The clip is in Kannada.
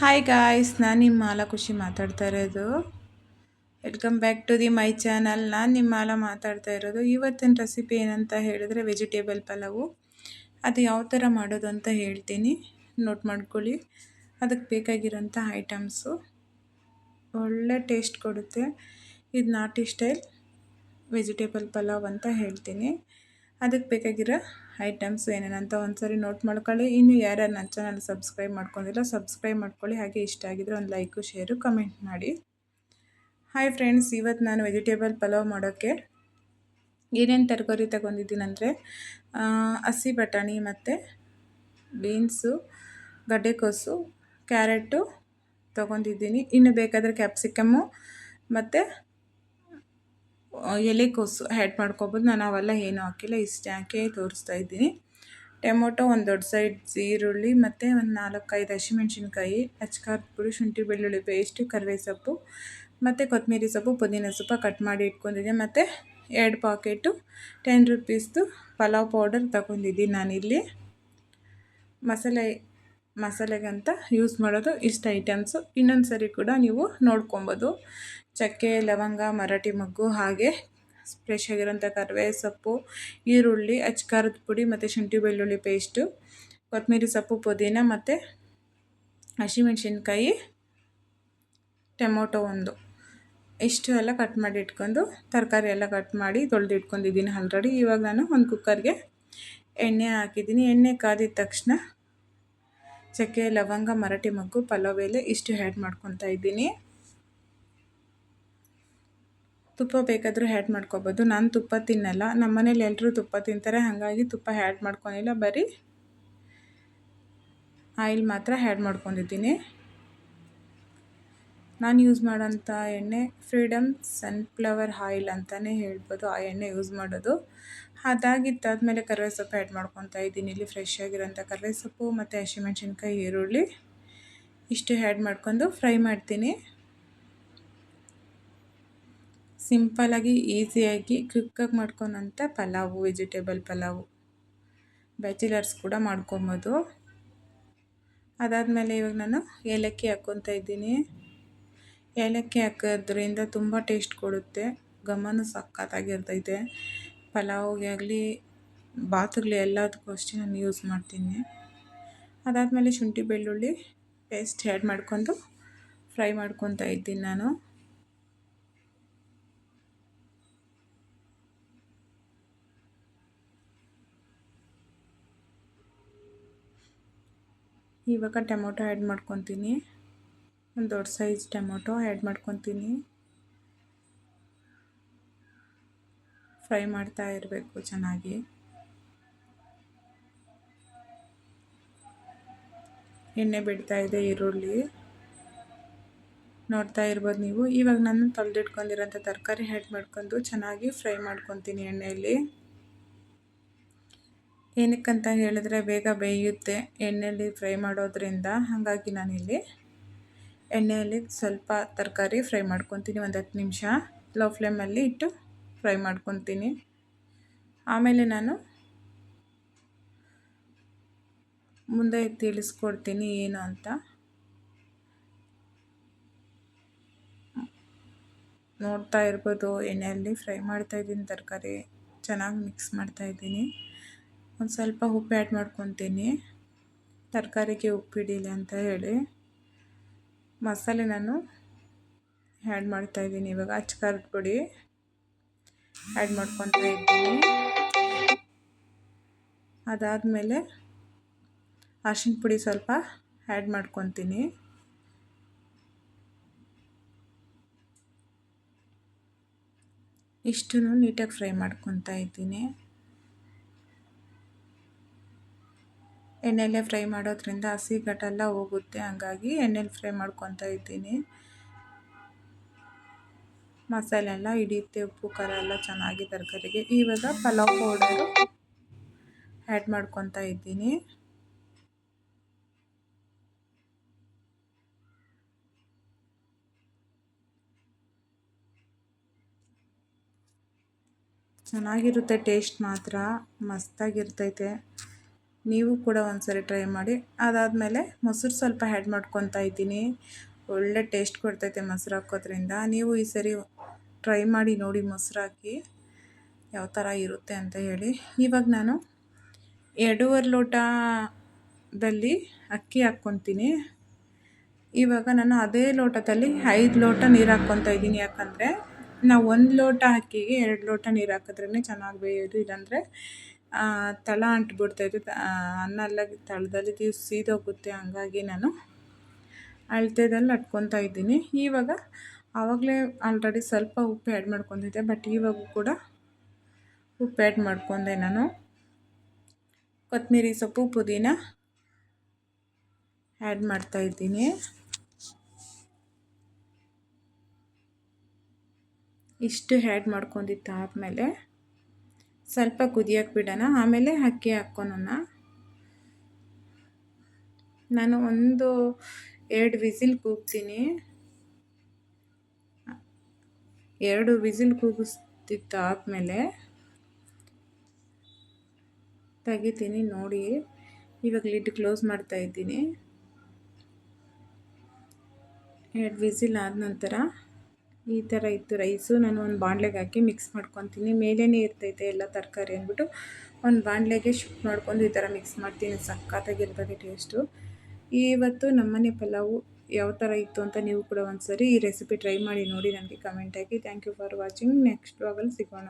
ಹಾಯ್ ಗಾಯ್ಸ್ ನಾನು ನಿಮ್ಮ ಮಾಲಾ ಖುಷಿ ಮಾತಾಡ್ತಾ ಇರೋದು. Welcome back to the my channel ನಾನು ನಿಮ್ಮ ಮಾಲ ಮಾತಾಡ್ತಾ ಇರೋದು. ಇವತ್ತಿನ ರೆಸಿಪಿ ಏನಂತ ಹೇಳಿದ್ರೆ ವೆಜಿಟೇಬಲ್ ಪಲಾವು. ಅದು ಯಾವ ಥರ ಮಾಡೋದು ಅಂತ ಹೇಳ್ತೀನಿ. ನೋಟ್ ಮಾಡ್ಕೊಳ್ಳಿ. ಅದಕ್ಕೆ ಬೇಕಾಗಿರೋಂಥ ಐಟಮ್ಸು ಒಳ್ಳೆ ಟೇಸ್ಟ್ ಕೊಡುತ್ತೆ. ಇದು ನಾಟಿ ಸ್ಟೈಲ್ ವೆಜಿಟೇಬಲ್ ಪಲಾವ್ ಅಂತ ಹೇಳ್ತೀನಿ. ಅದಕ್ಕೆ ಬೇಕಾಗಿರೋ ಐಟಮ್ಸ್ ಏನೇನಂತ ಒಂದ್ಸರಿ ನೋಟ್ ಮಾಡ್ಕೊಳ್ಳಿ. ಇನ್ನು ಯಾರ್ಯಾರು ನನ್ನ ಚಾನಲ್ ಸಬ್ಸ್ಕ್ರೈಬ್ ಮಾಡ್ಕೊಂಡಿಲ್ಲ ಸಬ್ಸ್ಕ್ರೈಬ್ ಮಾಡ್ಕೊಳ್ಳಿ. ಹಾಗೆ ಇಷ್ಟ ಆಗಿದ್ರೆ ಒಂದು ಲೈಕು ಶೇರು ಕಮೆಂಟ್ ಮಾಡಿ. ಹಾಯ್ ಫ್ರೆಂಡ್ಸ್ ಇವತ್ತು ನಾನು ವೆಜಿಟೇಬಲ್ ಪಲಾವ್ ಮಾಡೋಕ್ಕೆ ಏನೇನು ತರಕಾರಿ ತಗೊಂಡಿದ್ದೀನಂದರೆ ಹಸಿ ಬಟಾಣಿ ಮತ್ತು ಬೀನ್ಸು ಗಡ್ಡೆಕೋಸು ಕ್ಯಾರೆಟು ತೊಗೊಂಡಿದ್ದೀನಿ. ಇನ್ನು ಬೇಕಾದರೆ ಕ್ಯಾಪ್ಸಿಕಮ್ಮು ಮತ್ತು ಎಲೆಕೋಸು ಆ್ಯಡ್ ಮಾಡ್ಕೊಬೋದು. ನಾನು ಅವೆಲ್ಲ ಏನೂ ಹಾಕಿಲ್ಲ. ಇಷ್ಟು ಹಾಕಿ ತೋರಿಸ್ತಾ ಇದ್ದೀನಿ. ಟೊಮೊಟೊ ಒಂದು ದೊಡ್ಡ ಸೈಡ್ ಈರುಳ್ಳಿ ಮತ್ತು ಒಂದು ನಾಲ್ಕೈದು ಹಸಿಮೆಣ್ಸಿನ್ಕಾಯಿ ಅಚ್ಕಾರದ ಪುಡಿ ಶುಂಠಿ ಬೆಳ್ಳುಳ್ಳಿ ಪೇಸ್ಟು ಕರಿವೇ ಸೊಪ್ಪು ಮತ್ತು ಕೊತ್ತಂಬರಿ ಸೊಪ್ಪು, ಪುದೀನ ಸೊಪ್ಪು ಕಟ್ ಮಾಡಿ ಇಟ್ಕೊಂಡಿದ್ದೆ. ಮತ್ತು ಎರಡು ಪಾಕೆಟು ಟೆನ್ ರುಪೀಸ್ದು ಪಲಾವ್ ಪೌಡರ್ ತಗೊಂಡಿದ್ದೀನಿ ನಾನಿಲ್ಲಿ. ಮಸಾಲೆ ಮಸಾಲೆಗಂತ ಯೂಸ್ ಮಾಡೋದು ಇಷ್ಟು ಐಟಮ್ಸು ಇನ್ನೊಂದು ಸರಿ ಕೂಡ ನೀವು ನೋಡ್ಕೊಬೋದು. ಚಕ್ಕೆ, ಲವಂಗ, ಮರಾಠಿ ಮಗ್ಗು ಹಾಗೆ ಫ್ರೆಶ್ ಆಗಿರೋಂಥ ಕರಿವೆ, ಸೊಪ್ಪು, ಈರುಳ್ಳಿ, ಅಚ್ಕಾರದ ಪುಡಿ ಮತ್ತು ಶುಂಠಿ ಬೆಳ್ಳುಳ್ಳಿ ಪೇಸ್ಟು ಕೊತ್ತಂಬರಿ ಸೊಪ್ಪು, ಪುದೀನ ಮತ್ತು ಹಸಿಮೆಣ್ಸಿನ್ಕಾಯಿ, ಟೊಮೊಟೊ ಒಂದು. ಇಷ್ಟು ಎಲ್ಲ ಕಟ್ ಮಾಡಿ ಇಟ್ಕೊಂಡು ತರಕಾರಿ ಎಲ್ಲ ಕಟ್ ಮಾಡಿ ತೊಳೆದು ಇಟ್ಕೊಂಡಿದ್ದೀನಿ ಆಲ್ರೆಡಿ ಇವಾಗ ನಾನು ಒಂದು ಕುಕ್ಕರ್ಗೆ ಎಣ್ಣೆ ಹಾಕಿದ್ದೀನಿ. ಎಣ್ಣೆ ಕಾದಿದ ತಕ್ಷಣ ಚಕ್ಕೆ ಲವಂಗ, ಮರಾಠಿ ಮಗ್ಗು, ಪಲಾವ್ ಎಲೆ ಇಷ್ಟು ಹ್ಯಾಡ್ ಮಾಡ್ಕೊತಾ ಇದ್ದೀನಿ. ತುಪ್ಪ ಬೇಕಾದರೂ ಹ್ಯಾಡ್ ಮಾಡ್ಕೊಬೋದು. ನಾನು ತುಪ್ಪ ತಿನ್ನಲ್ಲ. ನಮ್ಮ ಮನೇಲಿ ಎಲ್ಲರೂ ತುಪ್ಪ ತಿಂತಾರೆ. ಹಾಗಾಗಿ ತುಪ್ಪ ಹ್ಯಾಡ್ ಮಾಡ್ಕೊಂಡಿಲ್ಲ. ಬರೀ ಆಯಿಲ್ ಮಾತ್ರ ಹ್ಯಾಡ್ ಮಾಡ್ಕೊಂಡಿದ್ದೀನಿ. ನಾನು ಯೂಸ್ ಮಾಡೋಂಥ ಎಣ್ಣೆ ಫ್ರೀಡಮ್ ಸನ್ಫ್ಲವರ್ ಆಯಿಲ್ ಅಂತಲೇ ಹೇಳ್ಬೋದು ಆ ಎಣ್ಣೆ ಯೂಸ್ ಮಾಡೋದು. ಅದಾಗಿತ್ತಾದಮೇಲೆ ಕರಿವೆ ಸೊಪ್ಪು ಆ್ಯಡ್ ಮಾಡ್ಕೊತಾ ಇದ್ದೀನಿ. ಇಲ್ಲಿ ಫ್ರೆಶ್ ಆಗಿರೋಂಥ ಕರಿವೆ ಸೊಪ್ಪು ಮತ್ತು ಹಸಿಮೆಣ್ಸಿನ್ಕಾಯಿ, ಈರುಳ್ಳಿ ಇಷ್ಟು ಆ್ಯಡ್ ಮಾಡ್ಕೊಂಡು ಫ್ರೈ ಮಾಡ್ತೀನಿ. ಸಿಂಪಲಾಗಿ ಈಸಿಯಾಗಿ ಕ್ವಿಕ್ಕಾಗಿ ಮಾಡ್ಕೊಳಂಥ ಪಲಾವು ವೆಜಿಟೇಬಲ್ ಪಲಾವು. ಬ್ಯಾಚುಲರ್ಸ್ ಕೂಡ ಮಾಡ್ಕೊಬೋದು. ಅದಾದಮೇಲೆ ಇವಾಗ ನಾನು ಏಲಕ್ಕಿ ಹಾಕ್ಕೊತಾ ಇದ್ದೀನಿ. ಏಲಕ್ಕಿ ಹಾಕೋದ್ರಿಂದ ತುಂಬ ಟೇಸ್ಟ್ ಕೊಡುತ್ತೆ. ಘಮನೂ ಸಖತ್ತಾಗಿರ್ತೈತೆ ಪಲಾವ್ಗೆ ಆಗಲಿ ಬಾತುಗಳು ಎಲ್ಲದಕ್ಕೂ ಅಷ್ಟೇ ನಾನು ಯೂಸ್ ಮಾಡ್ತೀನಿ. ಅದಾದಮೇಲೆ ಶುಂಠಿ ಬೆಳ್ಳುಳ್ಳಿ ಪೇಸ್ಟ್ ಆ್ಯಡ್ ಮಾಡ್ಕೊಂಡು ಫ್ರೈ ಮಾಡ್ಕೊತಾ ಇದ್ದೀನಿ ನಾನು. ಇವಾಗ ಟೊಮೊಟೊ ಆ್ಯಡ್ ಮಾಡ್ಕೊತೀನಿ. ಒಂದು ದೊಡ್ಡ ಸೈಜ್ ಟೊಮೊಟೊ ಆ್ಯಡ್ ಮಾಡ್ಕೊತೀನಿ. ಫ್ರೈ ಮಾಡ್ತಾ ಇರಬೇಕು ಚೆನ್ನಾಗಿ. ಎಣ್ಣೆ ಬಿಡ್ತಾ ಇದೆ ಈರುಳ್ಳಿ. ನೋಡ್ತಾ ಇರ್ಬೋದು ನೀವು. ಇವಾಗ ನಾನು ತೊಳೆದಿಟ್ಕೊಂಡಿರೋಂಥ ತರಕಾರಿ ಆ್ಯಡ್ ಮಾಡ್ಕೊಂಡು ಚೆನ್ನಾಗಿ ಫ್ರೈ ಮಾಡ್ಕೊತೀನಿ ಎಣ್ಣೆಯಲ್ಲಿ ಏನಕ್ಕಂತ ಹೇಳಿದ್ರೆ ಬೇಗ ಬೇಯುತ್ತೆ ಎಣ್ಣೆಯಲ್ಲಿ ಫ್ರೈ ಮಾಡೋದ್ರಿಂದ. ಹಾಗಾಗಿ ನಾನಿಲ್ಲಿ ಎಣ್ಣೆಯಲ್ಲಿ ಸ್ವಲ್ಪ ತರಕಾರಿ ಫ್ರೈ ಮಾಡ್ಕೊತೀನಿ, ಒಂದು ಹತ್ತು ನಿಮಿಷ. ಲೋ ಫ್ಲೇಮಲ್ಲಿ ಇಟ್ಟು ಫ್ರೈ ಮಾಡ್ಕೊತೀನಿ. ಆಮೇಲೆ ನಾನು ಮುಂದೆ ತಿಳಿಸ್ಕೊಡ್ತೀನಿ ಏನು ಅಂತ. ನೋಡ್ತಾ ಇರ್ಬೋದು, ಎಣ್ಣೆಯಲ್ಲಿ ಫ್ರೈ ಮಾಡ್ತಾಯಿದ್ದೀನಿ ತರಕಾರಿ ಚೆನ್ನಾಗಿ ಮಿಕ್ಸ್ ಮಾಡ್ತಾಯಿದ್ದೀನಿ ಒಂದು ಸ್ವಲ್ಪ ಉಪ್ಪು ಆ್ಯಡ್ ಮಾಡ್ಕೊತೀನಿ. ತರಕಾರಿಗೆ ಉಪ್ಪು ಹಿಡೀಲಿ ಅಂತ ಹೇಳಿ. ಮಸಾಲೆ ನಾನು ಆ್ಯಡ್ ಮಾಡ್ತಾಯಿದ್ದೀನಿ ಇವಾಗ ಅಚ್ಕಾರದ ಪುಡಿ ಆ್ಯಡ್ ಮಾಡ್ಕೊತಾ ಇದ್ದೀನಿ. ಅದಾದಮೇಲೆ ಅರ್ಶಿನ ಪುಡಿ ಸ್ವಲ್ಪ ಆ್ಯಡ್ ಮಾಡ್ಕೊತೀನಿ. ಇಷ್ಟು ನೀಟಾಗಿ ಫ್ರೈ ಮಾಡ್ಕೊತಾ ಇದ್ದೀನಿ. ಎಣ್ಣೆಯಲ್ಲೇ ಫ್ರೈ ಮಾಡೋದ್ರಿಂದ ಹಸಿ ಘಟೆಲ್ಲ ಹೋಗುತ್ತೆ. ಹಂಗಾಗಿ ಎಣ್ಣೆಲಿ ಫ್ರೈ ಮಾಡ್ಕೊತಾ ಇದ್ದೀನಿ. ಮಸಾಲೆ ಎಲ್ಲ ಹಿಡಿಯುತ್ತೆ, ಉಪ್ಪು, ಖಾರ ಎಲ್ಲ ಚೆನ್ನಾಗಿ ತರಕಾರಿಗೆ. ಇವಾಗ ಪಲಾವ್ ಪೌಡರು ಆ್ಯಡ್ ಮಾಡ್ಕೊತಾ ಇದ್ದೀನಿ. ಚೆನ್ನಾಗಿರುತ್ತೆ, ಟೇಸ್ಟ್ ಮಾತ್ರ. ಮಸ್ತಾಗಿರ್ತೈತೆ. ನೀವು ಕೂಡ ಒಂದ್ಸರಿ ಟ್ರೈ ಮಾಡಿ. ಅದಾದಮೇಲೆ ಮೊಸರು ಸ್ವಲ್ಪ ಆ್ಯಡ್ ಮಾಡ್ಕೊತಾ ಇದ್ದೀನಿ. ಒಳ್ಳೆ ಟೇಸ್ಟ್ ಕೊಡ್ತೈತೆ ಮೊಸರು ಹಾಕೋದ್ರಿಂದ. ನೀವು ಈ ಸರಿ ಟ್ರೈ ಮಾಡಿ ನೋಡಿ ಮೊಸರು ಹಾಕಿ ಯಾವ ಥರ ಇರುತ್ತೆ ಅಂತ ಹೇಳಿ. ಇವಾಗ ನಾನು ಎರಡೂವರೆ ಲೋಟದಲ್ಲಿ ಅಕ್ಕಿ ಹಾಕ್ಕೊತೀನಿ. ಇವಾಗ ನಾನು ಅದೇ ಲೋಟದಲ್ಲಿ ಐದು ಲೋಟ ನೀರು ಹಾಕ್ಕೊತಾ ಇದ್ದೀನಿ. ಯಾಕಂದರೆ ನಾವು ಒಂದು ಲೋಟ ಅಕ್ಕಿಗೆ ಎರಡು ಲೋಟ ನೀರು ಹಾಕಿದ್ರೇ ಚೆನ್ನಾಗಿ ಬೇಯೋದು. ಇಲ್ಲಾಂದರೆ ತಳ ಅಂಟ್ಬಿಡ್ತೈತೆ ಅನ್ನ ಎಲ್ಲ ತಳದಲ್ಲಿ ಸೀದೋಗುತ್ತೆ. ಹಂಗಾಗಿ ನಾನು ಅಳತೆದಲ್ಲಿ ಅಟ್ಕೊತಾ ಇದ್ದೀನಿ. ಇವಾಗ ಆವಾಗಲೇ ಆಲ್ರೆಡಿ ಸ್ವಲ್ಪ ಉಪ್ಪು ಆ್ಯಡ್ ಮಾಡ್ಕೊಂಡಿದ್ದೆ ಬಟ್ ಇವಾಗೂ ಕೂಡ ಉಪ್ಪು ಆ್ಯಡ್ ಮಾಡ್ಕೊಂಡೆ ನಾನು. ಕೊತ್ತಂಬರಿ ಸೊಪ್ಪು, ಪುದೀನ ಆ್ಯಡ್ ಮಾಡ್ತಾಯಿದ್ದೀನಿ ಇಷ್ಟು ಆ್ಯಡ್ ಮಾಡ್ಕೊಂಡಿದ್ದಾದಮೇಲೆ ಸ್ವಲ್ಪ ಕುದಿಯೋಕೆ ಬಿಡೋಣ. ಆಮೇಲೆ ಅಕ್ಕಿ ಹಾಕ್ಕೊಳೋಣ. ನಾನು ಒಂದು ಎರಡು ವಿಸಿಲ್ ಕೂಗ್ತೀನಿ. ಎರಡು ವಿಸಿಲ್ ಕೂಗಿಸ್ತಿದ್ದಾದಮೇಲೆ ತೆಗಿತೀನಿ ನೋಡಿ. ಇವಾಗ ಲಿಡ್ ಕ್ಲೋಸ್ ಮಾಡ್ತಾ ಇದ್ದೀನಿ. ಎರಡು ವಿಸಿಲ್ ಆದ ನಂತರ ಈ ಥರ ಇತ್ತು ರೈಸು. ನಾನು ಒಂದು ಬಾಣಲೆಗೆ ಹಾಕಿ ಮಿಕ್ಸ್ ಮಾಡ್ಕೊತೀನಿ. ಮೇಲೇ ಇರ್ತೈತೆ ಎಲ್ಲ ತರಕಾರಿ ಅಂದ್ಬಿಟ್ಟು ಒಂದು ಬಾಣಲೆಗೆ ಶಿಫ್ಟ್ ಮಾಡ್ಕೊಂಡು ಈ ಥರ ಮಿಕ್ಸ್ ಮಾಡ್ತೀನಿ. ಸಖತ್ತಾಗಿರ್ತದೆ ಟೇಸ್ಟು ಇವತ್ತು ನಮ್ಮನೆ ಪಲಾವು ಯಾವ ಥರ ಇತ್ತು ಅಂತ ನೀವು ಕೂಡ ಒಂದು ಸರಿ ಈ ರೆಸಿಪಿ ಟ್ರೈ ಮಾಡಿ ನೋಡಿ. ನನಗೆ comment hockey. Thank you for watching next ವಾಗಲ್ಲಿ ಸಿಗೋಣ.